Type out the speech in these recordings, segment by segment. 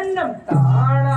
நன்னம் தானா?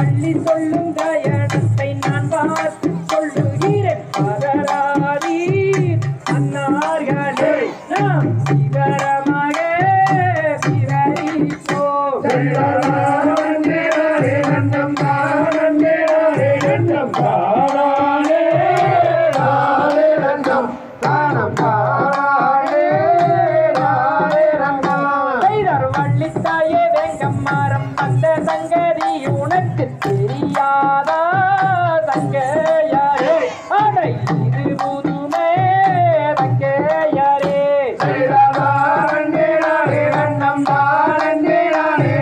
அள்ளி சொல்லும் கயணத்தை நான் பார்த்து சொல்லுகிறேன் பதராதி அன்னார்களே நாம் சிவரமாக சிவரிப்போம் தானே நன்னம் நன்னம்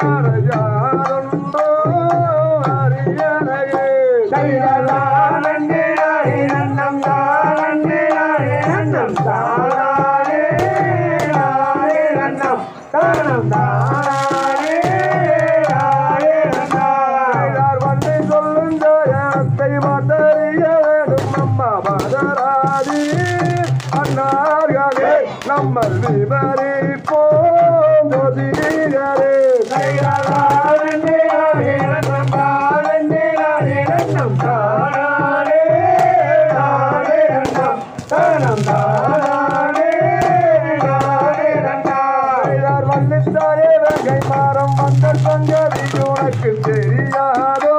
அரையாரொன்றோ அரியணையே நானே நன்னம் தானே நானே நன்னம் தானம் தானே நானே நன்னம் வந்து சொல்லுங்க வேண்டும் அம்மா அன்னார்களே விவரிப்போம் ஜோதிடரே நன்னம் வந்துட்டாயே வெங்கை மரம் வந்த சங்கதி உனக்கு தெரியாதோ?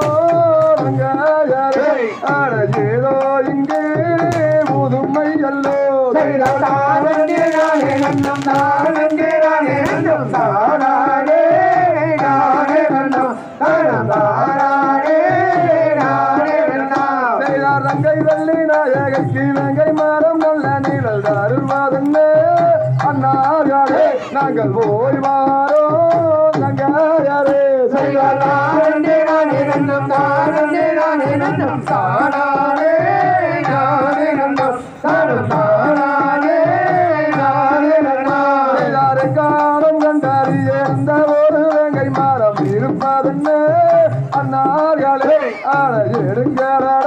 ஏதோ இங்கே புதுமை அல்லோ? தானே நானே நன்னம் தானே நானே நன்னம் தானே நானே நன்னம் தானம் தானே நானே நன்னம். ரங்கை வெள்ளி நாயகைக்கு வெங்கை மரம் நல்ல நிழல் தருவதென்ன அண்ணார்களே நாங்கள் போய் வாரோ நங்காயாரே செய்வாரே நானே நன்னம் தானே நானே காலம் கண்டறிய ஒரு வேங்கை மரம் இருப்பதுன்னு அண்ணார்களே ஆள எடுங்கிறடா